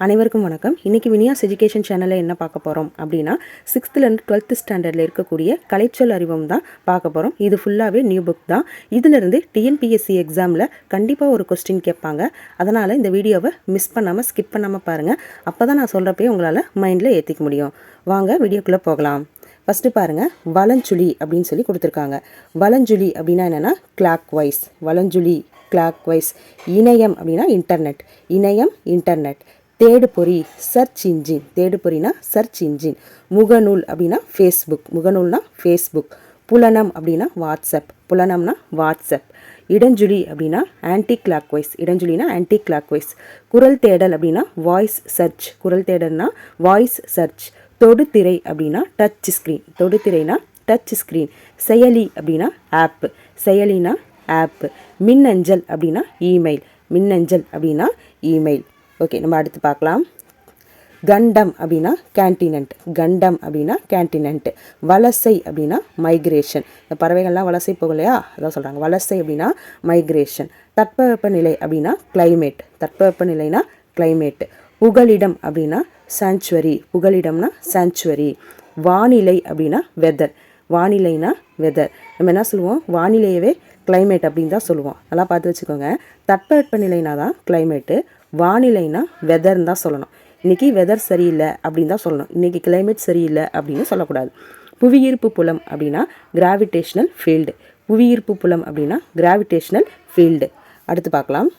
அனைவருக்கும் வணக்கம். இன்றைக்கி வினியாஸ் எஜுகேஷன் சேனலில் என்ன பார்க்க போகிறோம் அப்படின்னா சிக்ஸ்த்துலேருந்து டுவெல்த்து ஸ்டாண்டர்டில் இருக்கக்கூடிய கலைச்சொல் அறிவம் தான் பார்க்க போகிறோம் இது ஃபுல்லாகவே நியூ புக் தான். இதிலிருந்து டிஎன்பிஎஸ்சி எக்ஸாமில் கண்டிப்பாக ஒரு கொஸ்டின் கேட்பாங்க. அதனால் இந்த வீடியோவை மிஸ் பண்ணாமல் ஸ்கிப் பண்ணாமல் பாருங்கள் அப்போ தான் நான் சொல்கிறப்பே உங்களால் மைண்டில் ஏற்றிக்க முடியும். வாங்க வீடியோக்குள்ளே போகலாம். ஃபஸ்ட்டு பாருங்கள் வலஞ்சுழி அப்படின்னு சொல்லி கொடுத்துருக்காங்க. வலஞ்சுழி அப்படின்னா என்னென்னா கிளாக் வைஸ் வலஞ்சுழி கிளாக் வைஸ் இணையம் அப்படின்னா இன்டர்நெட் இணையம் இன்டர்நெட் தேடுபொறி சர்ச் இன்ஜின் தேடுபொறினா சர்ச் இன்ஜின் முகநூல் அப்படின்னா ஃபேஸ்புக் முகநூல்னா ஃபேஸ்புக் புலனம் அப்படின்னா வாட்ஸ்அப் புலனம்னா வாட்ஸ்அப் இடஞ்சுழி அப்படின்னா ஆன்டி கிளாக் வைஸ் இடஞ்சுழினா ஆன்டி கிளாக் வைஸ் குரல் தேடல் அப்படின்னா வாய்ஸ் சர்ச் குரல் தேடல்னா வாய்ஸ் சர்ச் தொடுதிரை அப்படின்னா டச் ஸ்க்ரீன் தொடுதிரைனா டச் ஸ்க்ரீன் செயலி அப்படின்னா ஆப் செயலினா ஆப் மின்னஞ்சல் அப்படின்னா இமெயில் மின்னஞ்சல் அப்படின்னா இமெயில் ஓகே நம்ம அடுத்து பார்க்கலாம். கண்டம் அப்படின்னா கேண்டினென்ட் கண்டம் அப்படின்னா கேண்டினென்ட் வலசை அப்படின்னா மைக்ரேஷன் இந்த பறவைகள்லாம் வலசை போகும் இல்லையா? அதான் சொல்கிறாங்க வலசை அப்படின்னா மைக்ரேஷன் தட்பவெப்பநிலை அப்படின்னா கிளைமேட் தட்பவெப்பநிலைனா climate. புகலிடம் அப்படின்னா சாங்சுவரி புகலிடம்னா சாங்சுவரி வானிலை அப்படின்னா வெதர் வானிலைனா வெதர் நம்ம என்ன சொல்லுவோம்? வானிலையவே கிளைமேட் அப்படின்னு தான் சொல்லுவோம். நல்லா பார்த்து வச்சுக்கோங்க. தட்பவெப்பநிலைனா தான் கிளைமேட்டு வானிலைனா வெதர்னு தான் சொல்லணும். இன்றைக்கி வெதர் சரியில்லை அப்படின்னு தான் சொல்லணும். இன்றைக்கி கிளைமேட் சரியில்லை அப்படின்னு சொல்லக்கூடாது. புவியீர்ப்பு புலம் அப்படின்னா கிராவிடேஷ்னல் ஃபீல்டு புவியீர்ப்பு புலம் அப்படின்னா கிராவிடேஷ்னல் ஃபீல்டு அடுத்து பார்க்கலாம்.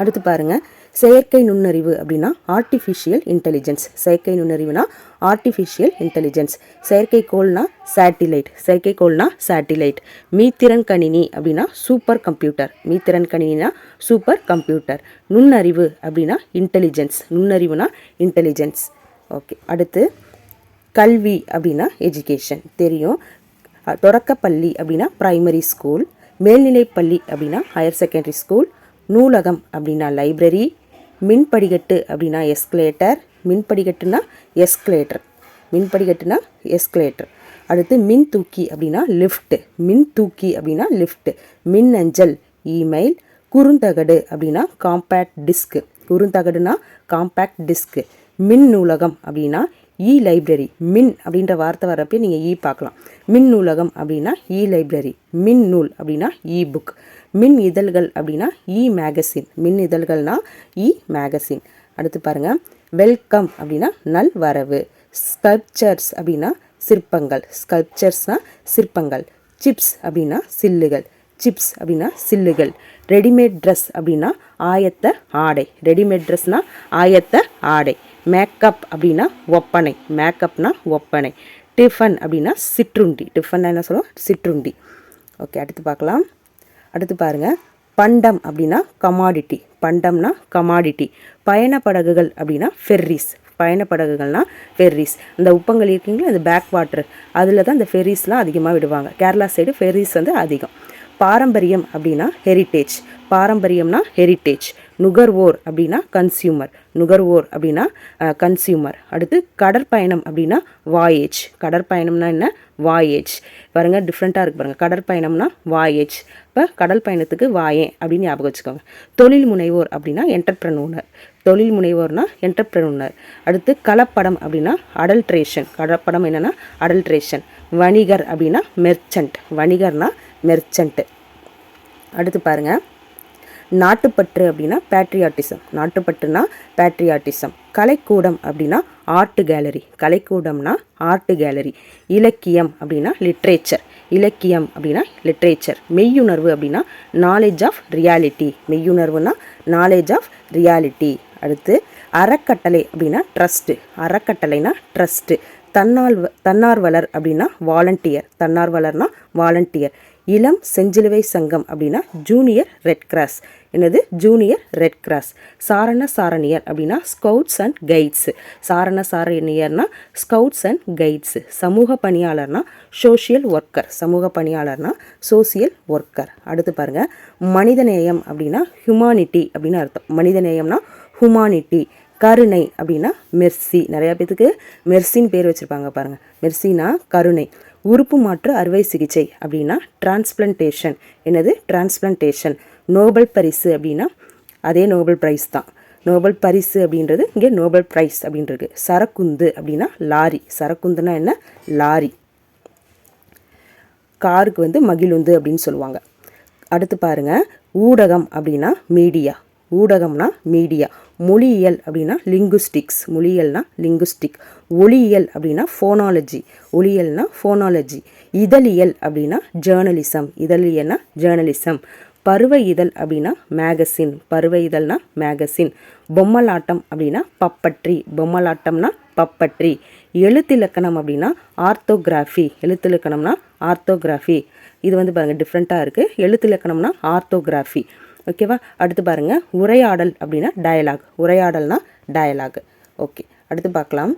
அடுத்து பாருங்கள் செயற்கை நுண்ணறிவு அப்படின்னா ஆர்டிஃபிஷியல் இன்டெலிஜென்ஸ் செயற்கை நுண்ணறிவுனா ஆர்டிஃபிஷியல் இன்டெலிஜென்ஸ் செயற்கைக்கோள்னா சேட்டிலைட் செயற்கைக்கோள்னா சேட்டிலைட் மீத்திறன் கணினி அப்படின்னா சூப்பர் கம்ப்யூட்டர் மீத்திறன் கணினினா சூப்பர் கம்ப்யூட்டர் நுண்ணறிவு அப்படின்னா இன்டெலிஜென்ஸ் நுண்ணறிவுனா இன்டெலிஜென்ஸ் ஓகே அடுத்து கல்வி அப்படின்னா எஜுகேஷன் தெரியும். தொடக்கப்பள்ளி அப்படின்னா ப்ரைமரி ஸ்கூல் மேல்நிலைப்பள்ளி அப்படின்னா ஹையர் செகண்டரி ஸ்கூல் நூலகம் அப்படின்னா லைப்ரரி மின்படிகட்டு அப்படின்னா எஸ்கலேட்டர் மின்படிகட்டுனா எஸ்கலேட்டர் மின்படிகட்டுனா எஸ்கலேட்டர் அடுத்து மின் தூக்கி அப்படின்னா லிஃப்ட்டு மின் தூக்கி அப்படின்னா லிஃப்ட்டு மின் அஞ்சல் இமெயில் குறுந்தகடு அப்படின்னா காம்பேக்ட் டிஸ்க்கு குறுந்தகடுனா காம்பேக்ட் டிஸ்க்கு மின் நூலகம் அப்படின்னா இ லைப்ரரி மின் அப்படின்ற வார்த்தை வரப்பே நீங்கள் இ e பார்க்கலாம். மின் நூலகம் அப்படின்னா இ லைப்ரரி மின் நூல் அப்படின்னா இ புக் மின் இதழ்கள் அப்படின்னா இ மேகசின் மின் இதழ்கள்னா இ மேகசின் அடுத்து பாருங்கள் வெல்கம் அப்படின்னா நல் வரவு ஸ்கல்ப்சர்ஸ் அப்படின்னா சிற்பங்கள் ஸ்கல்ப்சர்ஸ்னால் சிற்பங்கள் சிப்ஸ் அப்படின்னா சில்லுகள் சிப்ஸ் அப்படின்னா சில்லுகள் ரெடிமேட் ட்ரெஸ் அப்படின்னா ஆயத்த ஆடை ரெடிமேட் ட்ரெஸ்னால் ஆயத்த ஆடை. மேக்கப் அப்படின்னா ஒப்பனை. மேக்கப்னா ஒப்பனை. டிஃபன் அப்படின்னா சிற்றுண்டி. டிஃபன் என்ன சொல்லுவோம்? சிற்றுண்டி. ஓகே அடுத்து பார்க்கலாம். அடுத்து பாருங்கள் பண்டம் அப்படின்னா கமாடிட்டி பண்டம்னா கமாடிட்டி பயணப்படகுகள் அப்படின்னா ஃபெர்ரிஸ் பயணப்படகுகள்னா ஃபெர்ரிஸ் இந்த உப்பங்கள் இருக்கீங்களா? இந்த பேக் வாட்டர் அதில் தான் இந்த ஃபெர்ரிஸ்லாம் அதிகமாக விடுவாங்க. கேரளா சைடு ஃபெர்ரிஸ் வந்து அதிகம். பாரம்பரியம் அப்படின்னா ஹெரிட்டேஜ் பாரம்பரியம்னா ஹெரிட்டேஜ் நுகர்வோர் அப்படின்னா கன்சியூமர் நுகர்வோர் அப்படின்னா கன்சியூமர் அடுத்து கடற்பயணம் அப்படின்னா வாயேஜ் கடற்பயணம்னா என்ன? வாயேஜ் பாருங்க டிஃப்ரெண்ட்டாக இருக்கு பாருங்கள் கடற்பயணம்னா வாயேஜ் இப்போ கடல் பயணத்துக்கு வாயே அப்படின்னு ஞாபகம் வச்சுக்கோங்க. தொழில் முனைவோர் அப்படின்னா என்டர்பிரனோனர் தொழில் முனைவோர்னா என்டர்பிரனர் அடுத்து கலப்படம் அப்படின்னா அடல்ட்ரேஷன் கலப்படம் என்னன்னா அடல்ட்ரேஷன் வணிகர் அப்படின்னா மெர்ச்சன்ட் வணிகர்னா மெர்ச்சன்ட்டு அடுத்து பாருங்கள் நாட்டுப்பற்று அப்படின்னா பேட்ரியாட்டிசம் நாட்டுப்பற்றுனா பேட்ரியாட்டிசம் கலைக்கூடம் அப்படின்னா ஆர்ட் கேலரி கலைக்கூடம்னா ஆர்ட் கேலரி இலக்கியம் அப்படின்னா லிட்ரேச்சர் இலக்கியம் அப்படின்னா லிட்ரேச்சர் மெய்யுணர்வு அப்படின்னா நாலேஜ் ஆஃப் ரியாலிட்டி மெய்யுணர்வுனா நாலேஜ் ஆஃப் ரியாலிட்டி அடுத்து அறக்கட்டளை அப்படின்னா ட்ரஸ்ட்டு அறக்கட்டளைனா ட்ரஸ்ட்டு தன்னார்வ தன்னார்வலர் அப்படின்னா வாலண்டியர் தன்னார்வலர்னா வாலண்டியர் இளம் செஞ்சிலுவை சங்கம் அப்படின்னா ஜூனியர் ரெட் கிராஸ் என்னது? ஜூனியர் ரெட் கிராஸ் சாரண சாரணியர் அப்படின்னா ஸ்கவுட்ஸ் அண்ட் கைட்ஸு சாரண சாரணியர்னா ஸ்கவுட்ஸ் அண்ட் கைட்ஸு சமூக பணியாளர்னா சோஷியல் ஒர்க்கர் சமூக பணியாளர்னா சோசியல் ஒர்க்கர் அடுத்து பாருங்கள் மனிதநேயம் அப்படின்னா ஹியூமானிட்டி அப்படின்னு அர்த்தம். மனிதநேயம்னா ஹுமானிட்டி கருணை அப்படின்னா மெர்சி. நிறையா பேத்துக்கு மெர்சின்னு பேர் வச்சுருப்பாங்க பாருங்கள் மெர்சினா கருணை. உறுப்பு மாற்று அறுவை சிகிச்சை அப்படின்னா டிரான்ஸ்பிளன்டேஷன். என்னது? டிரான்ஸ்பிளன்டேஷன். நோபல் பரிசு அப்படின்னா அதே நோபல் ப்ரைஸ் தான். நோபல் பரிசு அப்படின்றது இங்கே நோபல் ப்ரைஸ் அப்படின்றது. சரக்குந்து அப்படின்னா லாரி. சரக்குந்துனா என்ன? லாரி. காருக்கு வந்து மகிழுந்து அப்படின்னு சொல்லுவாங்க. அடுத்து பாருங்கள் ஊடகம் அப்படின்னா மீடியா. ஊடகம்னா மீடியா. மொழியியல் அப்படின்னா லிங்குஸ்டிக்ஸ் மொழியியல்னா லிங்குஸ்டிக் ஒளியியல் அப்படின்னா ஃபோனாலஜி ஒளியல்னா ஃபோனாலஜி இதழியல் அப்படின்னா ஜேர்னலிசம் இதழியல்னா ஜேர்னலிசம் பருவ இதழ் அப்படின்னா மேகசின் பருவ இதழ்னா மேகசின் பொம்மலாட்டம் அப்படின்னா பப்பட்ரி பொம்மலாட்டம்னா பப்பட்ரி எழுத்திலக்கணம் அப்படின்னா ஆர்த்தோகிராஃபி. எழுத்திலக்கணம்னா ஆர்த்தோகிராஃபி. இது வந்து பாருங்கள் டிஃப்ரெண்ட்டாக இருக்குது எழுத்திலக்கணம்னா ஆர்த்தோகிராஃபி. ஓகேவா? அடுத்து பாருங்கள் உரையாடல் அப்படின்னா டயலாக் உரையாடல்னா டயலாக் ஓகே. அடுத்து பார்க்கலாம்.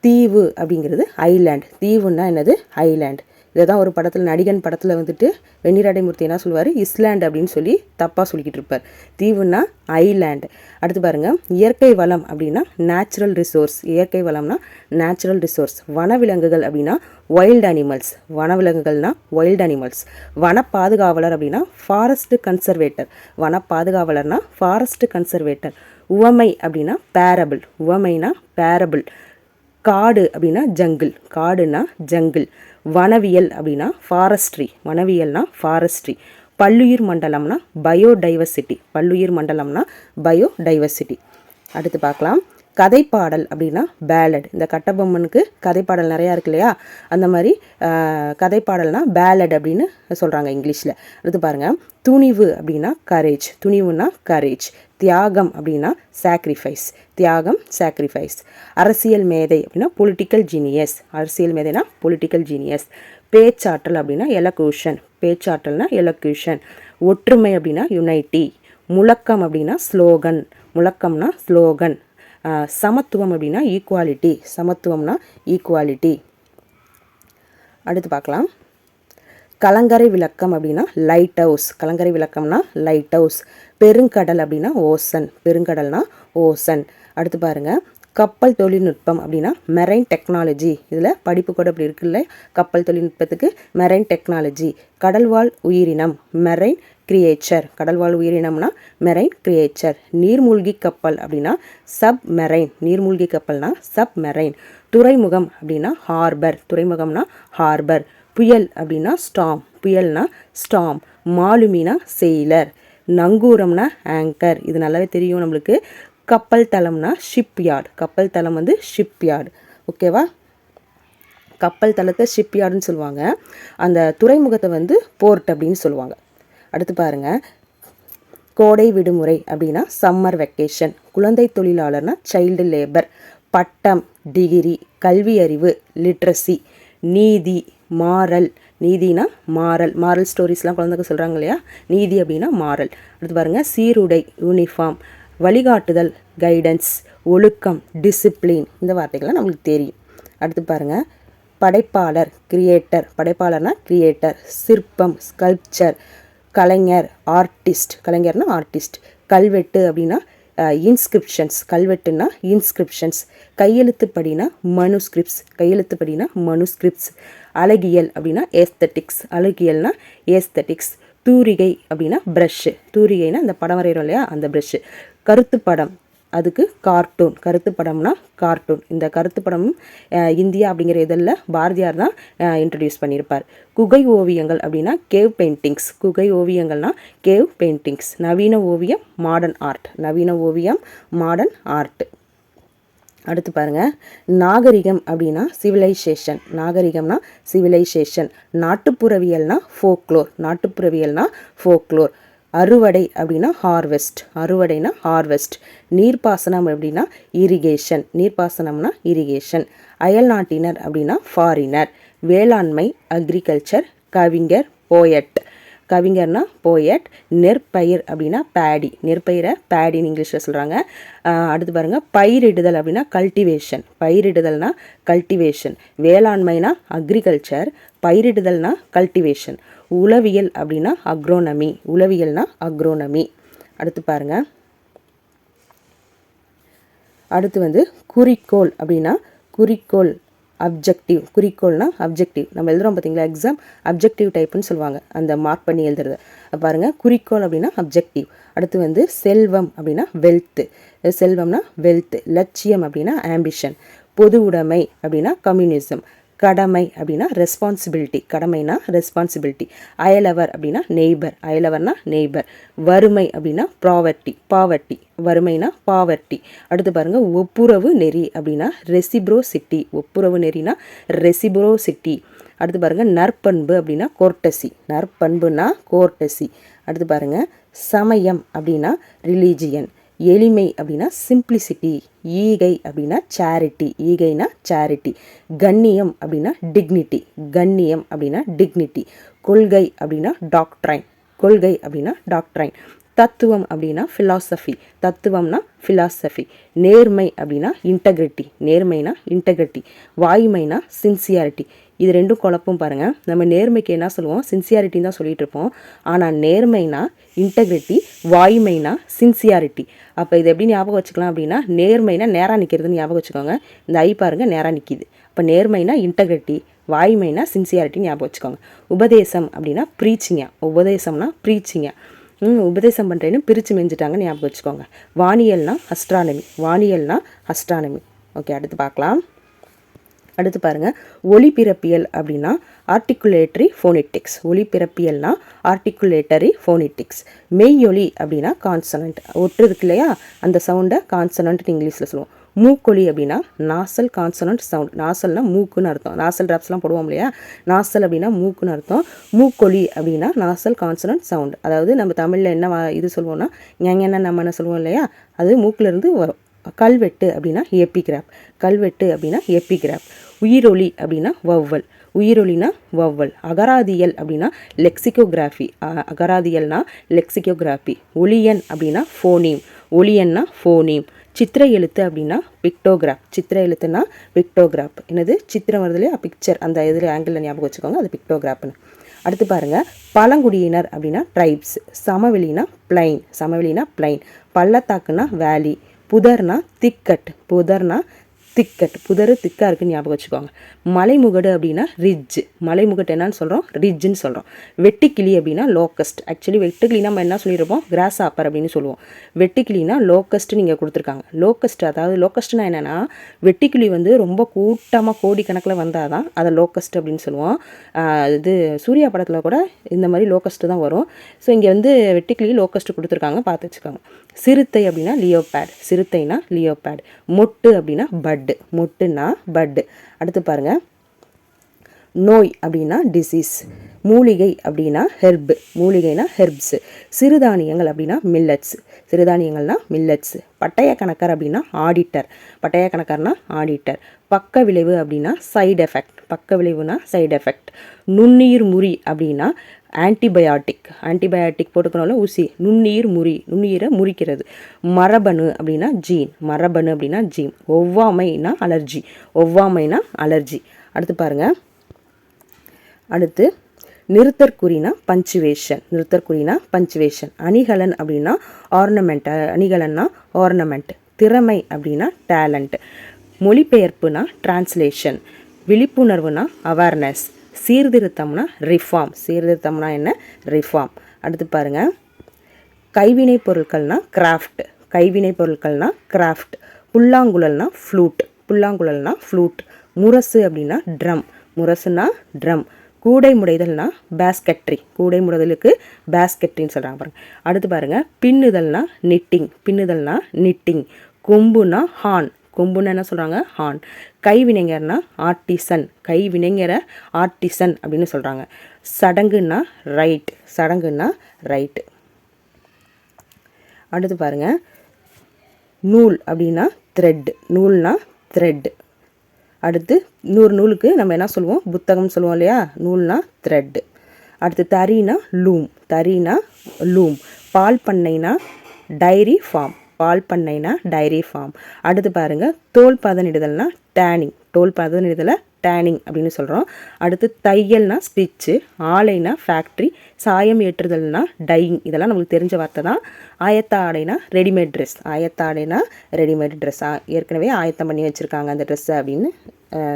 தீவு அப்படிங்கிறது ஐலேண்ட் தீவுன்னா என்னது? ஐலேண்ட் இதை தான் ஒரு படத்தில் நடிகன் படத்தில் வந்துட்டு வெண்ணிராடைமூர்த்தி என்ன சொல்லுவார்? இஸ்லாண்ட் அப்படின்னு சொல்லி தப்பாக சொல்லிக்கிட்டு இருப்பார். தீவுன்னா ஐலேண்ட். அடுத்து பாருங்கள் இயற்கை வளம் அப்படின்னா நேச்சுரல் ரிசோர்ஸ் இயற்கை வளம்னா நேச்சுரல் ரிசோர்ஸ் வனவிலங்குகள் அப்படின்னா வைல்டு அனிமல்ஸ் வனவிலங்குகள்னா வைல்டு அனிமல்ஸ் வன பாதுகாவலர் அப்படின்னா ஃபாரஸ்ட் கன்சர்வேட்டர் வன பாதுகாவலர்னா ஃபாரஸ்ட் கன்சர்வேட்டர் உவமை அப்படின்னா பேரபிள் உவமைனா பேரபிள் காடு அப்படின்னா ஜங்கிள் காடுனா ஜங்கிள் வனவியல் அப்படின்னா ஃபாரஸ்ட்ரி வனவியல்னா ஃபாரஸ்ட்ரி பல்லுயிர் மண்டலம்னா பயோடைவர்சிட்டி பல்லுயிர் மண்டலம்னா பயோடைவர்சிட்டி அடுத்து பார்க்கலாம். கதைப்பாடல் அப்படின்னா பேலட் இந்த கட்டபொம்மனுக்கு கதைப்பாடல் நிறையா இருக்கு இல்லையா? அந்த மாதிரி கதைப்பாடல்னா பேலட் அப்படின்னு சொல்கிறாங்க இங்கிலீஷில். அடுத்து பாருங்கள் துணிவு அப்படின்னா கரேஜ் துணிவுன்னா கரேஜ் தியாகம் அப்படின்னா சாக்ரிஃபைஸ் தியாகம் சாக்ரிஃபைஸ் அரசியல் மேதை அப்படின்னா பொலிட்டிக்கல் ஜீனியஸ் அரசியல் மேதைனா பொலிட்டிக்கல் ஜீனியஸ் பேச்சாற்றல் அப்படின்னா எலக்யூஷன் பேச்சாற்றல்னா எலக்யூஷன் ஒற்றுமை அப்படின்னா யுனைட்டி முழக்கம் அப்படின்னா ஸ்லோகன் முழக்கம்னா ஸ்லோகன் சமத்துவம் அப்படின்னா ஈக்குவாலிட்டி சமத்துவம்னா ஈக்குவாலிட்டி அடுத்து பார்க்கலாம். கலங்கரை விளக்கம் அப்படின்னா லைட் ஹவுஸ் கலங்கரை விளக்கம்னா லைட் ஹவுஸ் பெருங்கடல் அப்படின்னா ஓசன் பெருங்கடல்னா ஓசன் அடுத்து பாருங்கள் கப்பல் தொழில்நுட்பம் அப்படின்னா மெரைன் டெக்னாலஜி இதில் படிப்பு கூட அப்படி இருக்குல்ல கப்பல் தொழில்நுட்பத்துக்கு மெரைன் டெக்னாலஜி கடல்வாழ் உயிரினம். மெரைன் கிரியேச்சர் கடல்வாழ் உயிரினம்னா மெரைன் கிரியேச்சர் நீர்மூழ்கி கப்பல் அப்படின்னா சப் மெரைன் நீர்மூழ்கி கப்பல்னா சப் மெரைன் துறைமுகம் அப்படின்னா ஹார்பர் துறைமுகம்னா ஹார்பர் புயல் அப்படின்னா ஸ்டாம் புயல்னா ஸ்டாம் மாலுமினா செயிலர் நங்கூரம்னா ஆங்கர் இது நல்லாவே தெரியும் நம்மளுக்கு. கப்பல் தளம்னா ஷிப்யார்டு கப்பல் தளம் வந்து ஷிப்யார்டு ஓகேவா கப்பல் தளத்தை ஷிப்யார்டுன்னு சொல்லுவாங்க. அந்த துறைமுகத்தை வந்து போர்ட் அப்படின்னு சொல்லுவாங்க. அடுத்து பாருங்கள் கோடை விடுமுறை அப்படின்னா சம்மர் வெக்கேஷன் குழந்தை தொழிலாளர்னா சைல்டு லேபர் பட்டம் டிகிரி கல்வி அறிவு லிட்ரஸி நீதி மாறல். நீதினா மாறல். மாரல் ஸ்டோரிஸ்லாம் குழந்தைங்க சொல்கிறாங்க இல்லையா? நீதி அப்படின்னா மாறல். அடுத்து பாருங்கள் சீருடை யூனிஃபார்ம் வழிகாட்டுதல் கைடன்ஸ் ஒழுக்கம் டிசிப்ளின் இந்த வார்த்தைகள்லாம் நம்மளுக்கு தெரியும். அடுத்து பாருங்கள் படைப்பாளர் கிரியேட்டர் படைப்பாளர்னா கிரியேட்டர் சிற்பம் ஸ்கல்ப்சர் கலைஞர் ஆர்டிஸ்ட் கலைஞர்னா ஆர்டிஸ்ட் கல்வெட்டு அப்படின்னா இன்ஸ்கிரிப்ஷன்ஸ் கல்வெட்டுன்னா இன்ஸ்கிரிப்ஷன்ஸ் கையெழுத்துப்படினா மனுஸ்கிரிப்ட்ஸ் கையெழுத்துப்படினா மனுஸ்கிரிப்ட்ஸ் அழகியல் அப்படின்னா ஏஸ்தட்டிக்ஸ் அழகியல்னா ஏஸ்தட்டிக்ஸ் தூரிகை அப்படின்னா ப்ரஷ்ஷு தூரிகைனா அந்த படம் வரைகிறோம் இல்லையா? அந்த ப்ரஷ்ஷு கருத்து படம் அதுக்கு கார்ட்டூன் கருத்து படம்னா கார்ட்டூன் இந்த கருத்து படம் இந்தியா அப்படிங்கிற இதில் பாரதியார் தான் இன்ட்ரடியூஸ் பண்ணியிருப்பார். குகை ஓவியங்கள் அப்படின்னா கேவ் பெயிண்டிங்ஸ் குகை ஓவியங்கள்னா கேவ் பெயிண்டிங்ஸ் நவீன ஓவியம் மாடர்ன் ஆர்ட் நவீன ஓவியம் மாடர்ன் ஆர்ட் அடுத்து பாருங்கள் நாகரிகம் அப்படின்னா சிவிலைசேஷன் நாகரிகம்னா சிவிலைசேஷன் நாட்டுப்புறவியல்னா ஃபோக்லோர் நாட்டுப்புறவியல்னா ஃபோக்லோர் அறுவடை அப்படின்னா ஹார்வெஸ்ட் அறுவடைனா ஹார்வெஸ்ட் நீர்ப்பாசனம் அப்படின்னா இரிகேஷன் நீர்ப்பாசனம்னா இரிகேஷன் அயல்நாட்டினர் அப்படின்னா ஃபாரினர் வேளாண்மை அக்ரிகல்ச்சர் கவிஞர் போயட் கவிஞர்னா போயட் நெற்பயிர் அப்படின்னா பேடி நெற்பயிரை பேடின்னு இங்கிலீஷில் சொல்கிறாங்க அடுத்து பாருங்கள் பயிரிடுதல் அப்படின்னா கல்டிவேஷன் பயிரிடுதல்னா கல்டிவேஷன் வேளாண்மைனா அக்ரிகல்ச்சர் பயிரிடுதல்னா கல்டிவேஷன் உளவியல் அப்படின்னா அக்ரோனமி உளவியல்னா அக்ரோனமி அடுத்து பாருங்கள் அடுத்து வந்து குறிக்கோள் அப்படின்னா குறிக்கோள். அப்ஜெக்டிவ் குறிக்கோள்னா அப்ஜெக்டிவ் நம்ம எழுதுகிறோம் பார்த்தீங்களா? எக்ஸாம் அப்ஜெக்டிவ் டைப்புன்னு சொல்லுவாங்க. அந்த மார்க் பண்ணி எழுதுறது. பாருங்கள் குறிக்கோள் அப்படின்னா அப்ஜெக்டிவ் அடுத்து வந்து செல்வம் அப்படின்னா வெல்த்து செல்வம்னா வெல்த்து லட்சியம் அப்படின்னா ஆம்பிஷன் பொது உடைமை அப்படின்னா கம்யூனிசம் கடமை அப்படின்னா ரெஸ்பான்சிபிலிட்டி கடமைனா ரெஸ்பான்சிபிலிட்டி அயலவர் அப்படின்னா நெய்பர் அயலவர்னா நெய்பர் வறுமை அப்படின்னா ப்ராவர்ட்டி பாவர்ட்டி வறுமைனா பாவர்ட்டி அடுத்து பாருங்கள் ஒப்புரவு நெறி அப்படின்னா ரெசிப்ரோ சிட்டி ஒப்புரவு நெறினா ரெசிப்ரோ சிட்டி அடுத்து பாருங்கள் நற்பண்பு அப்படின்னா கோர்டசி நற்பண்புனா கோர்டசி அடுத்து பாருங்கள் சமயம் அப்படின்னா ரிலீஜியன் எளிமை அப்படின்னா சிம்பிளிசிட்டி ஈகை அப்படின்னா சேரிட்டி ஈகைனா சேரிட்டி கண்ணியம் அப்படின்னா டிக்னிட்டி கண்ணியம் அப்படின்னா டிக்னிட்டி கொள்கை அப்படின்னா டாக்ட்ரைன் கொள்கை அப்படின்னா டாக்ட்ரைன் தத்துவம் அப்படின்னா ஃபிலாசபி தத்துவம்னா ஃபிலாசபி நேர்மை அப்படின்னா இன்டெகிரிட்டி நேர்மைனா இன்டெகிரிட்டி வாய்மைனா சின்சியாரிட்டி இது ரெண்டும் குழப்பம் பாருங்கள் நம்ம நேர்மைக்கு என்ன சொல்லுவோம்? சின்சியாரிட்டின்னு தான் சொல்லிகிட்டு இருப்போம். ஆனால் நேர்மைனா இன்டெகிரிட்டி வாய்மைனா சின்சியாரிட்டி அப்போ இது எப்படி ஞாபகம் வச்சுக்கலாம் அப்படின்னா நேர்மைனா நேராக நிற்கிறதுன்னு ஞாபகம் வச்சுக்கோங்க. இந்த ஐ பாருங்கள் நேராக நிற்கிது அப்போ நேர்மைனா இன்டெகிரிட்டி வாய்மைனா சின்சியாரிட்டின்னு ஞாபகம் வச்சுக்கோங்க. உபதேசம் அப்படின்னா ப்ரீச்சிங்க உபதேசம்னா ப்ரீச்சிங்க உபதேசம் பண்ணுறேன்னு பிரித்து மெஞ்சிட்டாங்க ஞாபகம் வச்சுக்கோங்க. வானியல்னா அஸ்ட்ரானமி வானியல்னா அஸ்ட்ரானமி ஓகே அடுத்து பார்க்கலாம். அடுத்து பாருங்கள் ஒளிபிறப்பியல் அப்படின்னா ஆர்டிகுலேட்டரி ஃபோனிட்டிக்ஸ் ஒளிபிறப்பியல்னா ஆர்டிகுலேட்டரி ஃபோனிட்டிக்ஸ் மெய்யொலி அப்படின்னா கான்சனண்ட் ஒட்டு இருக்கு இல்லையா? அந்த சவுண்டை கான்சனண்ட்னு இங்கிலீஷில் சொல்லுவோம். மூக்கொலி அப்படின்னா நாசல் கான்சனன்ட் சவுண்ட் நாசல்னா மூக்குன்னு அர்த்தம். நாசல் ட்ராப்ஸ்லாம் போடுவோம் இல்லையா? நாசல் அப்படின்னா மூக்குன்னு அர்த்தம். மூக்கொலி அப்படின்னா நாசல் கான்சனன்ட் சவுண்ட் அதாவது நம்ம தமிழில் என்ன இது சொல்லுவோம்னா என்ன நம்ம என்ன சொல்லுவோம் இல்லையா? அது மூக்கிலேருந்து வரும். கல்வெட்டு அப்படின்னா எப்பிகிராப் கல்வெட்டு அப்படின்னா எப்பிகிராப் உயிரொலி அப்படின்னா வவ்வல் உயிரொலினா வவ்வல் அகராதியல் அப்படின்னா லெக்சிகோகிராஃபி அகராதியல்னா லெக்சிகோகிராஃபி ஒளியன் அப்படின்னா ஃபோனீம் ஒளியன்னா ஃபோனீம் சித்திர எழுத்து அப்படின்னா பிக்டோகிராஃப் சித்திர எழுத்துனா பிக்டோகிராஃப் என்னது? சித்திரம் வருது இல்லையா பிக்சர் அந்த இதில் ஆங்கிளில் ஞாபகம் வச்சுக்கோங்க. அது பிக்டோகிராஃப்னு அடுத்து பாருங்கள் பழங்குடியினர் அப்படின்னா ட்ரைப்ஸ் சமவெளினா பிளைன் சமவெளினா பிளைன் பள்ளத்தாக்குனா வேலி புதர்னா திக்கட் புதர்னா திக்கட் புதர் திக்காக இருக்குன்னு ஞாபகம் வச்சுக்கோங்க. மலைமுகடு அப்படின்னா ரிட்ஜ். மலைமுகட்டு என்னன்னு சொல்கிறோம் ரிட்ஜுன்னு சொல்கிறோம் வெட்டிக்கிளி அப்படின்னா லோக்கஸ்ட். ஆக்சுவலி வெட்டுக்கிளி நம்ம என்ன சொல்லியிருப்போம்? கிராஸ் ஆப்பர் அப்படின்னு சொல்லுவோம். வெட்டிக்கிளினா லோக்கஸ்ட் நீங்கள் கொடுத்துருக்காங்க. லோக்கஸ்ட் அதாவது லோக்கஸ்ட்னா என்னென்னா வெட்டிக்கிளி வந்து ரொம்ப கூட்டமாக கோடி கணக்கில் வந்தால் தான் அதை லோக்கஸ்ட் அப்படின்னு சொல்லுவோம். இது சூர்யா படத்தில் கூட இந்த மாதிரி லோக்கஸ்ட்டு தான் வரும். ஸோ இங்கே வந்து வெட்டிக்கிளி லோக்கஸ்ட் கொடுத்துருக்காங்க. பார்த்து வச்சுக்கோங்க. சிறுத்தை அப்படின்னா லியோபேட். சிறுத்தைனா லியோபேட். மொட்டு அப்படின்னா பட்டு. மொட்டுன்னா பட்டு. அடுத்து பாருங்கள் நோய் அப்படின்னா டிசீஸ் மூலிகை அப்படின்னா ஹெர்பு மூலிகைனா ஹெர்ப்ஸு சிறுதானியங்கள் அப்படின்னா மில்லட்ஸ் சிறுதானியங்கள்னா மில்லட்ஸ் பட்டய கணக்கர் அப்படின்னா ஆடிட்டர் பட்டய கணக்கர்னா ஆடிட்டர் பக்க விளைவு அப்படின்னா சைடு எஃபெக்ட் பக்க விளைவுனா சைடு எஃபெக்ட் நுண்ணுயிர் முறி அப்படின்னா ஆன்டிபயாட்டிக் ஆன்டிபயாட்டிக் போட்டுக்கணும்ல ஊசி. நுண்ணீர் முறி நுண்ணீரை முறிக்கிறது. மரபணு அப்படின்னா ஜீன் மரபணு அப்படின்னா ஜீன் ஒவ்வாமைனா அலர்ஜி ஒவ்வாமைனா அலர்ஜி அடுத்து பாருங்கள் அடுத்து நிறுத்தற்குறினா பஞ்சுவேஷன் நிறுத்தற்குறினா பஞ்சுவேஷன் அணிகலன் அப்படின்னா ஆர்னமெண்ட் அணிகலன்னா ஆர்னமெண்ட் திறமை அப்படின்னா டேலண்ட் மொழிபெயர்ப்புனா டிரான்ஸ்லேஷன் விழிப்புணர்வுனா அவேர்னஸ் சீர்திருத்தம்னா ரிஃபார்ம் சீர்திருத்தம்னா என்ன? ரிஃபார்ம் அடுத்து பாருங்கள் கைவினை பொருட்கள்னா கிராஃப்ட் கைவினை பொருட்கள்னா கிராஃப்ட் புல்லாங்குழல்னா ஃப்ளூட் புல்லாங்குழல்னா ஃப்ளூட் முரசு அப்படின்னா ட்ரம் முரசுனா ட்ரம் கூடை முடைதல்னா பேஸ்கட்ரி கூடை முடைதலுக்கு பேஸ்கட்ரின்னு சொல்கிறாங்க பாருங்கள் அடுத்து பாருங்கள் பின்னுதல்னா நிட்டிங் பின்னுதல்னா நிட்டிங் கொம்புனா ஹான் கொம்புன்னு என்ன சொல்கிறாங்க ஹான் கைவினைஞர்னா ஆர்டிசன் கைவினைஞரை ஆர்டிசன் அப்படின்னு சொல்கிறாங்க சடங்குன்னா ரைட் சடங்குன்னா ரைட்டு அடுத்து பாருங்கள் நூல் அப்படின்னா த்ரெட் நூல்னா த்ரெட் அடுத்து நூறு நூலுக்கு நம்ம என்ன சொல்லுவோம்? புத்தகம் சொல்லுவோம் இல்லையா? நூல்னா த்ரெட்டு அடுத்து தறினா லூம் தறினா லூம் பால் பண்ணைனா டைரி ஃபார்ம் பால் பண்ணைனா டைரி ஃபார்ம் அடுத்து பாருங்கள் தோல் பதனிடுதல்னா டேனிங் தோல் பதனிடுதலை டேனிங் அப்படின்னு சொல்கிறோம் அடுத்து தையல்னா ஸ்டிச்சு ஆலைனா ஃபேக்ட்ரி சாயம் ஏற்றுதல்னா டையிங் இதெல்லாம் நம்மளுக்கு தெரிஞ்ச வார்த்தை தான். ஆயத்த ஆடைனா ரெடிமேட் ட்ரெஸ் ஆயத்த ஆடைனா ரெடிமேட் ட்ரெஸ் ஏற்கனவே ஆயத்தம் பண்ணி வச்சுருக்காங்க அந்த ட்ரெஸ்ஸை அப்படின்னு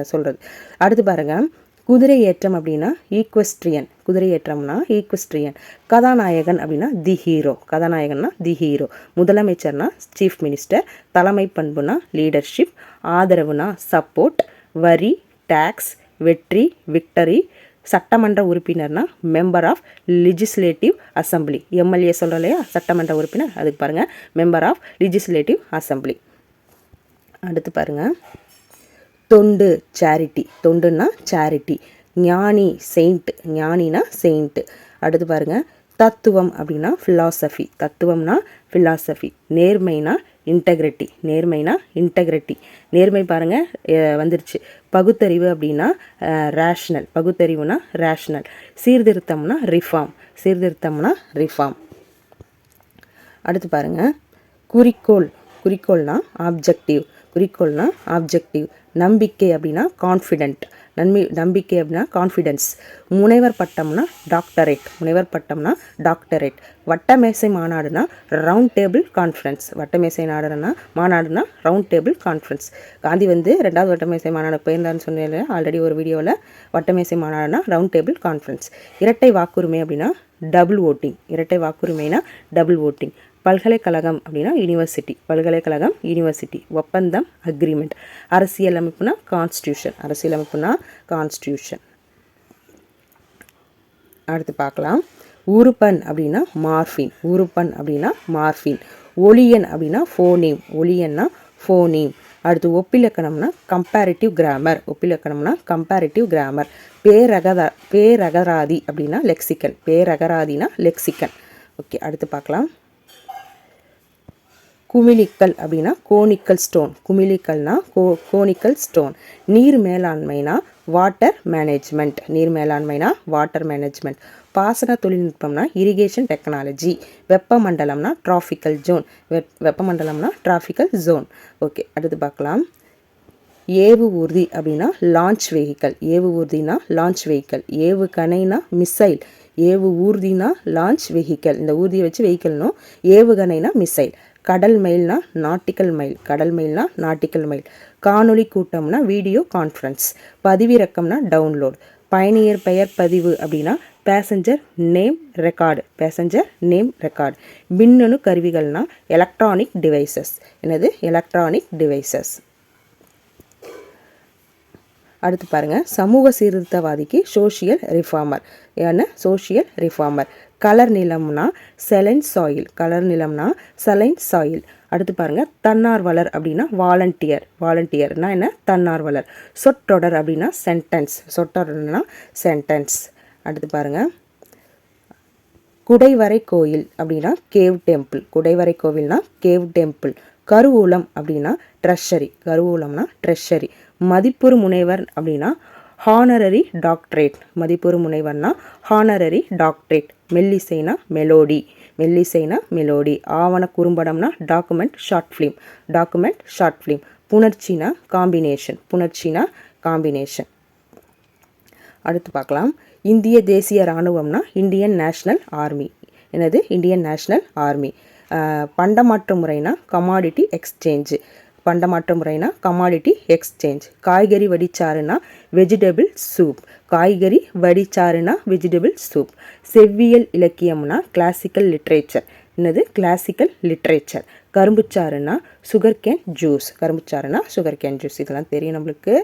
சொல்கிறது அடுத்து பாருங்கள் குதிரை ஏற்றம் அப்படின்னா ஈக்வஸ்ட்ரியன் குதிரை ஏற்றம்னா ஈக்வஸ்ட்ரியன் கதாநாயகன் அப்படின்னா தி ஹீரோ கதாநாயகன்னா தி ஹீரோ முதலமைச்சர்னா சீஃப் மினிஸ்டர் தலைமை பண்புனா லீடர்ஷிப் ஆதரவுனா சப்போர்ட் வரி டேக்ஸ் வெற்றி விக்டரி சட்டமன்ற உறுப்பினர்னா member of legislative assembly MLA சொல்கிறோம் இல்லையா? சட்டமன்ற உறுப்பினர். அதுக்கு பாருங்கள் மெம்பர் ஆஃப் லிஜிஸ்லேட்டிவ் அசம்பிளி அடுத்து பாருங்கள் தொண்டு சேரிட்டி தொண்டுன்னா சேரிட்டி ஞானி செயிண்ட் ஞானினா செயிண்ட்டு அடுத்து பாருங்கள் தத்துவம் அப்படின்னா ஃபிலாசபி தத்துவம்னா ஃபிலாசபி நேர்மைனா இன்டெகிரிட்டி நேர்மைனா இன்டெகிரிட்டி நேர்மை பாருங்கள் வந்துருச்சு. பகுத்தறிவு அப்படின்னா ரேஷ்னல் பகுத்தறிவுனா ரேஷ்னல் சீர்திருத்தம்னா ரிஃபார்ம் சீர்திருத்தம்னா ரிஃபார்ம் அடுத்து பாருங்கள் குறிக்கோள். குறிக்கோள்னா ஆப்ஜெக்டிவ் குறிக்கோள்னா ஆப்ஜெக்டிவ் நம்பிக்கை அப்படின்னா கான்ஃபிடென்ட் நன்மை நம்பிக்கை அப்படின்னா கான்ஃபிடென்ஸ் முனைவர் பட்டம்னா டாக்டரேட் முனைவர் பட்டம்னா டாக்டரேட் வட்டமேசை மாநாடுனா ரவுண்ட் டேபிள் கான்ஃபரன்ஸ் வட்டமேசை நாடுனா மாநாடுனா ரவுண்ட் டேபிள் கான்ஃபரன்ஸ் காந்தி வந்து ரெண்டாவது வட்டமேசை மாநாடு போயிருந்தான்னு சொன்னேன் ஆல்ரெடி ஒரு வீடியோவில் வட்டமேசை மாநாடுனா ரவுண்ட் டேபிள் கான்ஃபரன்ஸ் இரட்டை வாக்குரிமை அப்படின்னா டபுள் ஓட்டிங் இரட்டை வாக்குரிமைனா டபுள் ஓட்டிங் பல்கலைக்கழகம் அப்படின்னா யூனிவர்சிட்டி பல்கலைக்கழகம் யூனிவர்சிட்டி ஒப்பந்தம் அக்ரிமெண்ட் அரசியல் அமைப்புனா கான்ஸ்டியூஷன் அரசியல் அமைப்புனா கான்ஸ்டியூஷன் அடுத்து பார்க்கலாம். உருப்பன் அப்படின்னா மார்ஃபின். உருப்பன் அப்படின்னா மார்ஃபின். ஒளியன் அப்படின்னா ஃபோனேம் ஒளியன்னா ஃபோனேம் அடுத்து ஒப்பிலக்கணம்னா கம்பேரிட்டிவ் கிராமர் ஒப்பிலக்கணம்னா கம்பேரிட்டிவ் கிராமர் பேரகதா பேரகராதி அப்படின்னா லெக்சிக்கன் பேரகராதினா லெக்சிக்கன் ஓகே அடுத்து பார்க்கலாம். குமிழிக்கல் அப்படின்னா கோனிக்கல் ஸ்டோன் குமிழிக்கல்னா கோ கோனிக்கல் ஸ்டோன் நீர் மேலாண்மைனா வாட்டர் மேனேஜ்மெண்ட் நீர் மேலாண்மைனா வாட்டர் மேனேஜ்மெண்ட் பாசன தொழில்நுட்பம்னா இரிகேஷன் டெக்னாலஜி வெப்பமண்டலம்னா டிராஃபிக்கல் ஜோன் வெப் வெப்பமண்டலம்னா டிராஃபிக்கல் ஜோன் ஓகே அடுத்து பார்க்கலாம். ஏவு ஊர்தி அப்படின்னா லான்ச் வெஹிக்கல் ஏவு ஊர்தினா லான்ச் வெஹிக்கல் ஏவு கணைனா மிசைல் ஏவு ஊர்தினா லான்ச் வெஹிக்கல் இந்த ஊர்தியை வச்சு வெஹிக்கல்னும் ஏவுகணைனா மிசைல் கடல் மெயில்னா நாட்டிக்கல் மைல் கடல் மெயில்னா நாட்டிக்கல் மைல். காணொளி கூட்டம்னா வீடியோ கான்ஃபரன்ஸ். பதிவிறக்கம்னா டவுன்லோட். பயணியர் பெயர் பதிவு அப்படின்னா passenger name record. Passenger name record. மின்னணு கருவிகள்னா எலக்ட்ரானிக் டிவைசஸ். என்னது? Electronic devices. அடுத்து பாருங்கள் சமூக சீர்திருத்தவாதிக்கு சோஷியல் ரிஃபார்மர். என்ன சோஷியல் ரிஃபார்மர். கலர் நிலம்னா செலைன் சாயில் கலர் நிலம்னா செலைன் சாயில் அடுத்து பாருங்கள் தன்னார்வலர் அப்படின்னா வாலண்டியர் வாலண்டியர்னா என்ன? தன்னார்வலர். சொற்றொடர் அப்படின்னா சென்டென்ஸ் சொற்றொடர்னா சென்டென்ஸ் அடுத்து பாருங்கள் குடைவரை கோயில் அப்படின்னா கேவ் டெம்பிள் குடைவரை கோவில்னா கேவ் டெம்பிள் கருவூலம் அப்படின்னா ட்ரெஷரி கருவூலம்னா ட்ரெஷரி மதிப்புறு முனைவர் அப்படின்னா ஹானரரி டாக்டரேட் மதிப்புறு முனைவர்னா ஹானரரி டாக்டரேட் மெல்லிசைனா மெலோடி மெல்லிசைனா மெலோடி ஆவண குறும்படம்னா document short film document short film புணர்ச்சினா combination புணர்ச்சினா காம்பினேஷன் அடுத்து பார்க்கலாம். இந்திய தேசிய இராணுவம்னா இந்தியன் நேஷ்னல் ஆர்மி என்னது? இந்தியன் நேஷ்னல் ஆர்மி பண்டமாற்று முறைனா கமாடிட்டி எக்ஸ்சேஞ்சு பண்டமாற்ற முறைனா கமாடிட்டி எக்ஸ்சேஞ்ச் காய்கறி வடிச்சாறுனா வெஜிடபிள் சூப் காய்கறி வடிச்சாறுனா வெஜிடபிள் சூப் செவ்வியல் இலக்கியம்னா கிளாசிக்கல் லிட்ரேச்சர் என்னது? கிளாசிக்கல் லிட்ரேச்சர் கரும்புச்சாறுனா சுகர் கேன் ஜூஸ் கரும்புச்சாறுனா சுகர் கேன் ஜூஸ் இதெல்லாம் தெரியும் நம்மளுக்கு.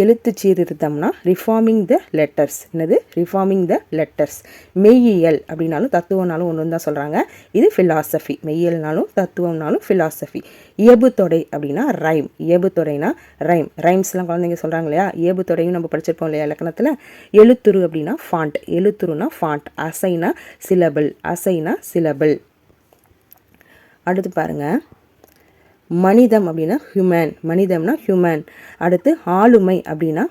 எழுத்து சீர்திருத்தம்னா ரிஃபார்மிங் த லெட்டர்ஸ் என்னது? ரிஃபார்மிங் த லெட்டர்ஸ் மெய்யியல் அப்படின்னாலும் தத்துவம்னாலும் ஒன்று தான் சொல்கிறாங்க இது ஃபிலாசபி மெய்யியல்னாலும் தத்துவம்னாலும் ஃபிலாசபி இயபுத்தொடை தொடை அப்படின்னா ரைம் இயபுத்தொடைனா ரைம் ரைம்ஸ்லாம் குழந்தைங்க சொல்கிறாங்க இல்லையா? இயபுத்தொடையும் நம்ம படிச்சிருப்போம் இல்லையா இலக்கணத்தில்? எழுத்துரு அப்படின்னா ஃபாண்ட் எழுத்துருனா ஃபாண்ட் அசைனா சிலபிள் அசைனா சிலபிள் அடுத்து பாருங்கள் மனிதம் அப்படின்னா ஹியூமன் மனிதம்னா ஹியூமன் அடுத்து ஆளுமை அப்படின்னா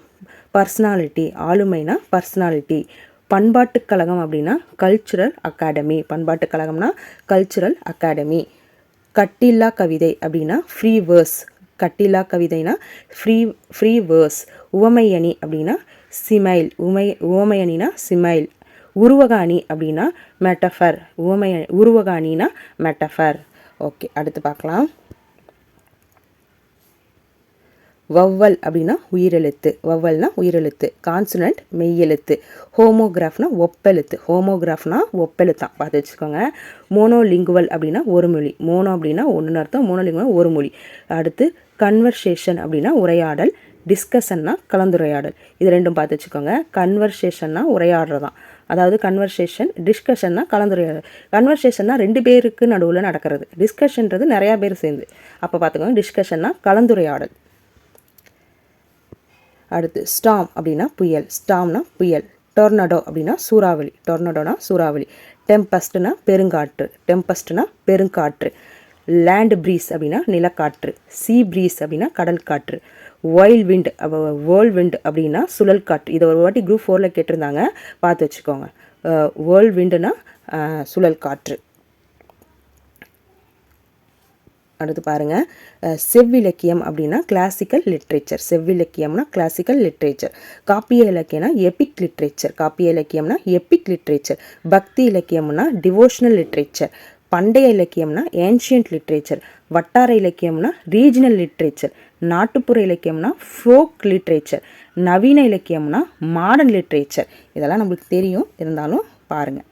பர்சனாலிட்டி ஆளுமைனா பர்சனாலிட்டி பண்பாட்டுக் கழகம் அப்படின்னா கல்ச்சுரல் அகாடமி பண்பாட்டுக் கழகம்னா கல்ச்சுரல் அகாடமி கட்டில்லா கவிதை அப்படின்னா ஃப்ரீ வேர்ஸ் கட்டில்லா கவிதைனா ஃப்ரீ ஃப்ரீ வேர்ஸ் உவமையணி அப்படின்னா சிமைல். உமை உவமையணினா சிமைல். உருவகாணி அப்படின்னா மெட்டஃபர் உவமைய உருவகாணினா மெட்டஃபர் ஓகே அடுத்து பார்க்கலாம். வவ்வல் அப்படின்னா உயிரெழுத்து. வவ்வல்னா உயிரெழுத்து. கான்சனண்ட் மெய்யெழுத்து. ஹோமோகிராஃப்னா ஒப்பெழுத்து. ஹோமோகிராஃப்னா ஒப்பெழுத்தான் பார்த்து வச்சுக்கோங்க. மோனோலிங்குவல் அப்படின்னா ஒரு மொழி. மோனோ அப்படின்னா ஒன்று அர்த்தம். மோனோலிங்குவல் ஒரு மொழி. அடுத்து கன்வர்சேஷன் அப்படின்னா உரையாடல். டிஸ்கஷன்னா கலந்துரையாடல். இது ரெண்டும் பார்த்து வச்சுக்கோங்க. கன்வர்சேஷன்னா உரையாடுறதான் அதாவது கன்வர்சேஷன் டிஸ்கஷன்னா கலந்துரையாடல். கன்வர்சேஷன்னா ரெண்டு பேருக்கு நடுவில் நடக்கிறது. டிஸ்கஷன்றது நிறையா பேர் சேர்ந்து. அப்போ பார்த்துக்கோங்க. டிஸ்கஷன்னா கலந்துரையாடல். அடுத்து ஸ்டாம் அப்படின்னா புயல் ஸ்டாம்னா புயல். டொர்னடோ அப்படின்னா சூறாவளி டொர்னடோனா சூறாவளி. டெம்பஸ்ட்னா பெருங்காற்று டெம்பஸ்ட்னா பெருங்காற்று. லேண்ட் ப்ரீஸ் அப்படின்னா நிலக்காற்று சீ ப்ரீஸ் அப்படின்னா கடல் காற்று. ஒயில் விண்ட் வேர்ல்ட் விண்ட் அப்படின்னா சுழல் காற்று. இதை ஒரு வாட்டி குரூப் ஃபோரில் கேட்டிருந்தாங்க. பார்த்து வச்சுக்கோங்க. வேர்ல்ட் விண்டுனா சுழல் காற்று. அடுத்து பாருங்கள் செவ்விலக்கியம் அப்படின்னா கிளாசிக்கல் லிட்ரேச்சர் செவ்விலக்கியம்னா கிளாசிக்கல் லிட்ரேச்சர் காப்பிய இலக்கியம்னா எபிக் லிட்ரேச்சர் காப்பிய இலக்கியம்னா எபிக் லிட்ரேச்சர் பக்தி இலக்கியம்னா டிவோஷனல் லிட்ரேச்சர் பண்டைய இலக்கியம்னா ஏன்ஷியன்ட் லிட்ரேச்சர் வட்டார இலக்கியம்னா ரீஜனல் லிட்ரேச்சர் நாட்டுப்புற இலக்கியம்னா ஃபோக் லிட்ரேச்சர் நவீன இலக்கியம்னா மாடர்ன் லிட்ரேச்சர் இதெல்லாம் நம்மளுக்கு தெரியும். இருந்தாலும் பாருங்கள்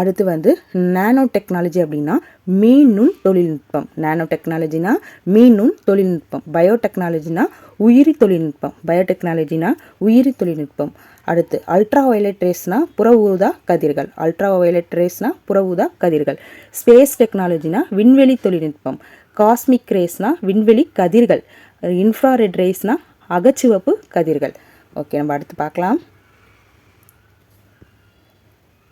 அடுத்து வந்து நேனோ டெக்னாலஜி அப்படின்னா மீனும் தொழில்நுட்பம். நேனோ டெக்னாலஜினா மீனும் தொழில்நுட்பம். பயோடெக்னாலஜினா உயிரி தொழில்நுட்பம். பயோடெக்னாலஜினா உயிரி தொழில்நுட்பம். அடுத்து அல்ட்ரா வயலட் ரேஸ்னா புற ஊதா கதிர்கள். அல்ட்ரா வயலட் ரேஸ்னா புற ஊதா கதிர்கள் ஸ்பேஸ் டெக்னாலஜினா விண்வெளி தொழில்நுட்பம். காஸ்மிக் ரேஸ்னா விண்வெளி கதிர்கள். இன்ஃப்ராரெட் ரேஸ்னா அகச்சிவப்பு கதிர்கள். ஓகே நம்ம அடுத்து பார்க்கலாம்.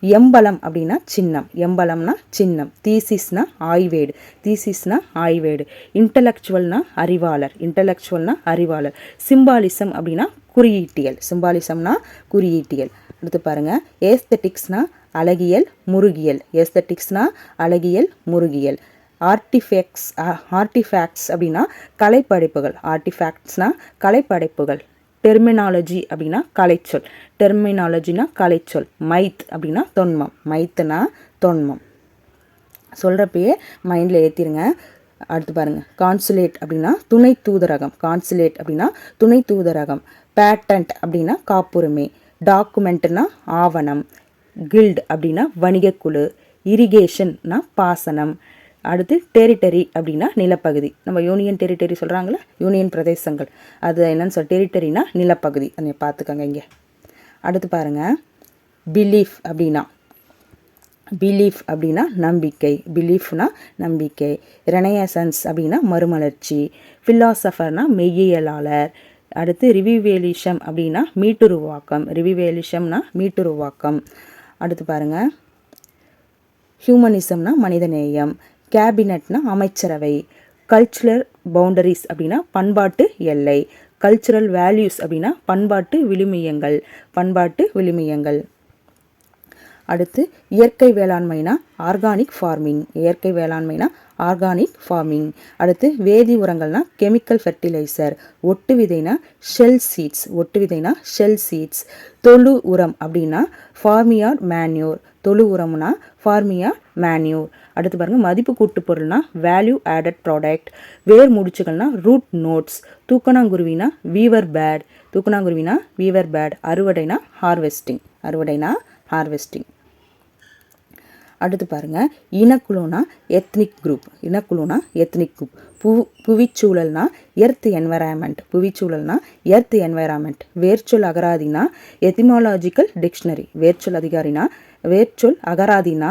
எம்பலம் அப்படின்னா சின்னம். எம்பலம்னா சின்னம். தீசிஸ்னா ஆய்வேடு. தீசிஸ்னா ஆய்வேடு. இன்டலெக்சுவல்னா அறிவாளர். இன்டலெக்சுவல்னா அறிவாளர். சிம்பாலிசம் அப்படின்னா குறியீட்டியல். சிம்பாலிசம்னா குறியீட்டியல். அடுத்து பாருங்கள் ஏஸ்தட்டிக்ஸ்னா அழகியல் முருகியல். ஏஸ்தட்டிக்ஸ்னா அழகியல் முருகியல். ஆர்டிஃபேக்ட்ஸ் ஆர்டிஃபேக்ட்ஸ் அப்படின்னா கலைப்படைப்புகள். ஆர்டிஃபேக்ட்ஸ்னால் கலைப்படைப்புகள். டெர்மினாலஜி அப்படின்னா கலைச்சொல். டெர்மினாலஜினா கலைச்சொல். மைத் அப்படின்னா தொன்மம். மைத்துனா தொன்மம். சொல்கிறப்பயே மைண்டில் ஏற்றிருங்க அடுத்து பாருங்கள் கான்சுலேட் அப்படின்னா துணை தூதரகம். கான்சுலேட் அப்படின்னா துணை தூதரகம். பேட்டன்ட் அப்படின்னா காப்புரிமை. டாக்குமெண்ட்னா ஆவணம். கில்ட் அப்படின்னா வணிகக்குழு இரிகேஷன்னா பாசனம். அடுத்து டெரிட்டரி அப்படின்னா நிலப்பகுதி. நம்ம யூனியன் டெரிட்டரி சொல்கிறாங்களா யூனியன் பிரதேசங்கள். அது என்னன்னு சொல் டெரிட்டரினா நிலப்பகுதி. அதை பார்த்துக்கோங்க இங்கே. அடுத்து பாருங்கள் பிலீஃப் அப்படின்னா பிலீஃப் அப்படின்னா நம்பிக்கை. பிலீஃப்னா நம்பிக்கை. ரெனையசன்ஸ் அப்படின்னா மறுமலர்ச்சி. ஃபில்லாசபர்னா மெய்யியலாளர். அடுத்து ரிவிவேலிஷம் அப்படின்னா மீட்டுருவாக்கம். ரிவிவேலிஷம்னா மீட்டுருவாக்கம். அடுத்து பாருங்கள் ஹியூமனிசம்னா மனிதநேயம். கேபினட்னா அமைச்சரவை கல்ச்சுரல் பவுண்டரிஸ் அப்படின்னா பண்பாட்டு எல்லை கல்ச்சுரல் வேல்யூஸ் அப்படின்னா பண்பாட்டு விழுமியங்கள் பண்பாட்டு விழுமியங்கள். அடுத்து இயற்கை வேளாண்மைனா ஆர்கானிக் ஃபார்மிங் இயற்கை வேளாண்மைனா ஆர்கானிக் ஃபார்மிங் அடுத்து வேதி உரங்கள்னா கெமிக்கல் ஃபெர்டிலைசர் ஒட்டு விதைனா ஷெல் சீட்ஸ் ஒட்டு விதைனா ஷெல் சீட்ஸ் தொழு உரம் அப்படின்னா ஃபார்மியார் மேன்யூர் தொழு உரம்னா ஃபார்மியார் மேன்யூர் அடுத்து பாருங்கள் மதிப்பு கூட்டு பொருள்னா வேல்யூ ஆடட் ப்ராடக்ட் வேர் முடிச்சுகள்னா ரூட் நோட்ஸ் தூக்கணாங்குருவினா வீவர் பேட் தூக்கணாங்குருவினா வீவர் பேட் அறுவடைனா ஹார்வெஸ்டிங் அறுவடைனா ஹார்வெஸ்டிங் அடுத்து பாருங்கள் இனக்குழுனா எத்னிக் குரூப் இனக்குழுனா எத்னிக் குரூப் பு புவிச்சூழல்னா எர்த் என்வரான்மெண்ட் புவிச்சூழல்னா எர்த் என்வரான்மெண்ட் வேர்ச்சொல் அகராதினா எத்திமாலாஜிக்கல் டிக்ஷனரி வேர்ச்சொல் அதிகாரினா வேர்ச்சொல் அகராதினா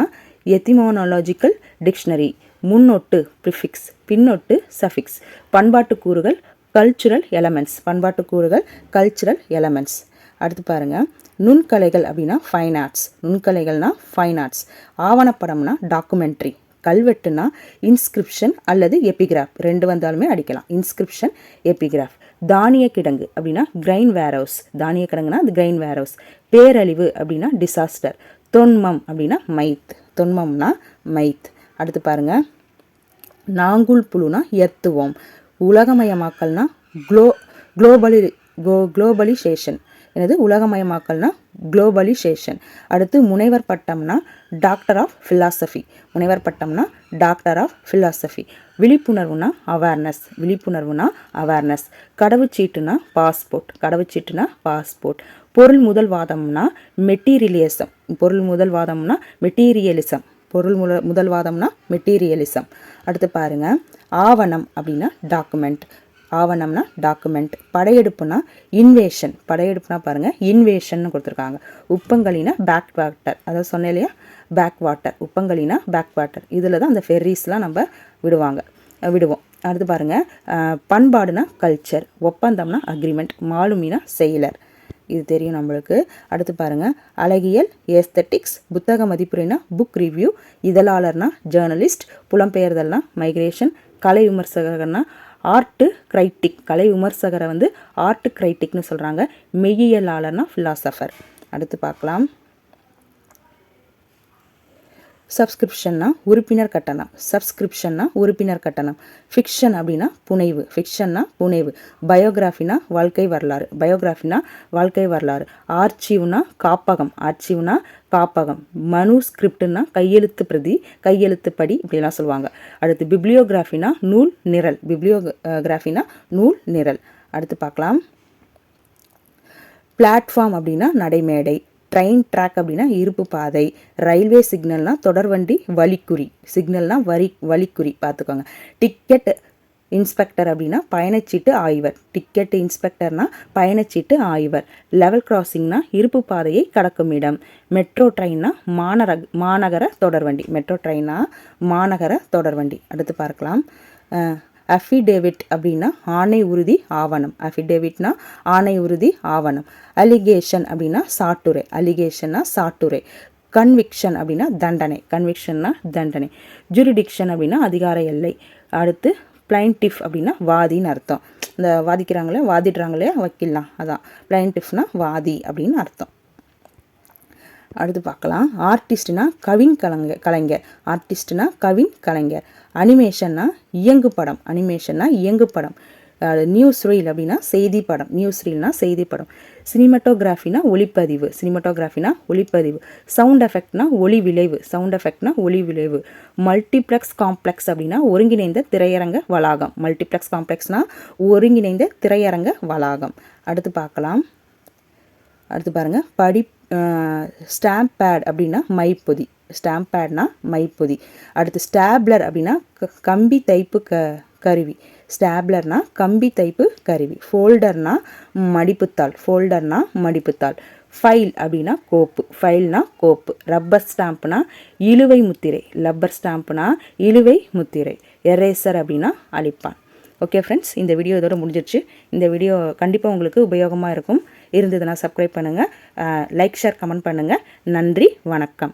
எத்திமோனாலஜிக்கல் டிக்ஷனரி. முன்னொட்டு ப்ரிஃபிக்ஸ் பின்னொட்டு சஃபிக்ஸ். பண்பாட்டு கூறுகள் கல்ச்சுரல் எலமெண்ட்ஸ். பண்பாட்டு கூறுகள் கல்ச்சுரல் எலமெண்ட்ஸ். அடுத்து பாருங்கள் நுண்கலைகள் அப்படின்னா ஃபைன் ஆர்ட்ஸ் நுண்கலைகள்னா ஃபைன் ஆர்ட்ஸ் ஆவணப்படம்னா டாக்குமெண்ட்ரி கல்வெட்டுனா இன்ஸ்கிரிப்ஷன் அல்லது எபிகிராஃப் ரெண்டு வந்தாலுமே அடிக்கலாம். இன்ஸ்கிரிப்ஷன் எபிகிராஃப் தானிய கிடங்கு அப்படின்னா கிரைன் வேர்ஹவுஸ் தானிய கிடங்குனா அது கிரைன் வேர்ஹவுஸ் பேரழிவு அப்படின்னா டிசாஸ்டர் தொன்மம் அப்படின்னா மைத். தொன்மம்னா மைத். அடுத்து பாருங்கள் நாங்குல் புழுனா எத்துவோம். உலகமயமாக்கல்னா குளோ குளோபலி கோ குளோபலிசேஷன். எனது உலகமயமாக்கல்னா குளோபலிசேஷன். அடுத்து முனைவர் பட்டம்னா டாக்டர் ஆஃப் ஃபிலாசபி. முனைவர் பட்டம்னா டாக்டர் ஆஃப் ஃபிலாசபி. விழிப்புணர்வுனா அவேர்னஸ். விழிப்புணர்வுனா அவேர்னஸ். கடவுச்சீட்டுனா பாஸ்போர்ட். கடவுச்சீட்டுனா பாஸ்போர்ட். பொருள் முதல்வாதம்னா மெட்டீரியலிசம். பொருள் முதல்வாதம்னா மெட்டீரியலிசம். பொருள் முல முதல்வாதம்னா மெட்டீரியலிசம். அடுத்து பாருங்கள் ஆவணம் அப்படின்னா டாக்குமெண்ட். ஆவணம்னா டாக்குமெண்ட். படையெடுப்புனா இன்வேஷன். படையெடுப்புனா பாருங்கள் இன்வேஷன் கொடுத்துருக்காங்க. உப்பங்களினா பேக் வாட்டர் அதாவது சொன்னேன் இல்லையா? பேக் வாட்டர் உப்பங்களினா பேக் வாட்டர் இதில் தான் அந்த ஃபெர்ரிஸ்லாம் நம்ம விடுவாங்க. விடுவோம். அடுத்து பாருங்கள் பண்பாடுனா கல்ச்சர். ஒப்பந்தம்னா அக்ரிமெண்ட். மாலுமினா செயலர். இது தெரியும் நம்மளுக்கு. அடுத்து பாருங்கள் அழகியல் ஏஸ்தட்டிக்ஸ் புத்தக மதிப்புரைனா புக் ரிவ்யூ இதழாளர்னா ஜேர்னலிஸ்ட் புலம்பெயர்தல்னா மைக்ரேஷன் கலை விமர்சகர்னா ஆர்ட்டு கிரைட்டிக் கலை விமர்சகரை வந்து ஆர்ட் கிரைட்டிக்னு சொல்கிறாங்க மெய்யியலாளர்னா ஃபிலாசபர் அடுத்து பார்க்கலாம். சப்ஸ்கிரிப்ஷன்னா உறுப்பினர் கட்டணம். சப்ஸ்கிரிப்ஷன்னா உறுப்பினர் கட்டணம். ஃபிக்ஷன் அப்படின்னா புனைவு. ஃபிக்ஷன்னா புனைவு. பயோகிராஃபினா வாழ்க்கை வரலாறு. பயோகிராஃபினா வாழ்க்கை வரலாறு. ஆர்ச்சிவ்னா காப்பகம். ஆர்ச்சிவ்னா காப்பகம். மனு ஸ்கிரிப்டுனா கையெழுத்து பிரதி கையெழுத்து படி இப்படிலாம் சொல்லுவாங்க. அடுத்து பிப்ளியோகிராஃபினா நூல் நிரல். பிப்ளியோகிராஃபினா நூல் நிரல். அடுத்து பார்க்கலாம். பிளாட்ஃபார்ம் அப்படின்னா நடைமேடை. ட்ரெயின் ட்ராக் அப்படின்னா இருப்பு பாதை ரயில்வே சிக்னல்னால் தொடர்வண்டி வழிக்குறி. சிக்னல்னால் வரி வழிக்குறி பார்த்துக்கோங்க. டிக்கெட் இன்ஸ்பெக்டர் அப்படின்னா பயணச்சீட்டு ஆய்வர். டிக்கெட் இன்ஸ்பெக்டர்னா பயணச்சீட்டு ஆய்வர். லெவல் கிராசிங்னா இருப்பு பாதையை கடக்கும் இடம். மெட்ரோ ட்ரெயின்னா மாநகர மாநகர தொடர்வண்டி மெட்ரோ ட்ரெயின்னா மாநகர தொடர்வண்டி அடுத்து பார்க்கலாம். அஃபிடேவிட் அப்படின்னா ஆணை உறுதி ஆவணம். அஃபிடேவிட்னா ஆணை உறுதி ஆவணம். அலிகேஷன் அப்படின்னா சாட்டுரை. அலிகேஷன்னா சாட்டுரை. கன்விக்ஷன் அப்படின்னா தண்டனை. கன்விக்ஷன்னா தண்டனை. ஜுரிடிக்ஷன் அப்படின்னா அதிகார எல்லை. அடுத்து பிளைன்டிஃப் அப்படின்னா வாதின்னு அர்த்தம். இந்த வாதிக்கிறாங்களே வாதிடுறாங்களே வக்கீல்லாம். அதான். பிளைன்டிஃப்னா வாதி அப்படின்னு அர்த்தம். அடுத்து பார்க்கலாம். ஆர்டிஸ்ட்னா கவின் கலைஞர். கலைஞர் ஆர்டிஸ்ட்னா கவின் கலைஞர். அனிமேஷன்னா இயங்கு படம். அனிமேஷன்னா இயங்கு படம். நியூஸ் ரீல் அப்படின்னா செய்தி படம். நியூஸ் ரீல்னா செய்தி படம். சினிமட்டோகிராஃபினா ஒளிப்பதிவு. சினிமட்டோகிராஃபினா ஒளிப்பதிவு. சவுண்ட் எஃபெக்ட்னா ஒளி விளைவு. சவுண்ட் எஃபெக்ட்னா ஒளி விளைவு. மல்டிப்ளெக்ஸ் காம்ப்ளெக்ஸ் அப்படின்னா ஒருங்கிணைந்த திரையரங்க வளாகம். மல்டிப்ளெக்ஸ் காம்ப்ளெக்ஸ்னா ஒருங்கிணைந்த திரையரங்க வளாகம். அடுத்து பார்க்கலாம். அடுத்து பாருங்கள் படிப்பு ஸ்டாம்ப் பேட் அப்படின்னா மைப்பொதி. ஸ்டாம்ப் பேட்னா மைப்பொதி. அடுத்து ஸ்டாப்லர் அப்படின்னா கம்பி தைப்பு க கருவி. ஸ்டாப்லர்னா கம்பி தைப்பு கருவி. ஃபோல்டர்னா மடிப்புத்தாள். ஃபோல்டர்னா மடிப்புத்தாள். ஃபைல் அப்படின்னா கோப்பு. ஃபைல்னா கோப்பு. ரப்பர் ஸ்டாம்ப்னா இழுவை முத்திரை. ரப்பர் ஸ்டாம்ப்னா இழுவை முத்திரை. எரேசர் அப்படின்னா அழிப்பான். ஓகே ஃப்ரெண்ட்ஸ் இந்த வீடியோ இதோட முடிஞ்சிருச்சு இந்த வீடியோ கண்டிப்பாக உங்களுக்கு உபயோகமாக இருக்கும். இருந்ததுன்னா சப்ஸ்கிரைப் பண்ணுங்கள் லைக் ஷேர் கமெண்ட் பண்ணுங்கள் நன்றி வணக்கம்.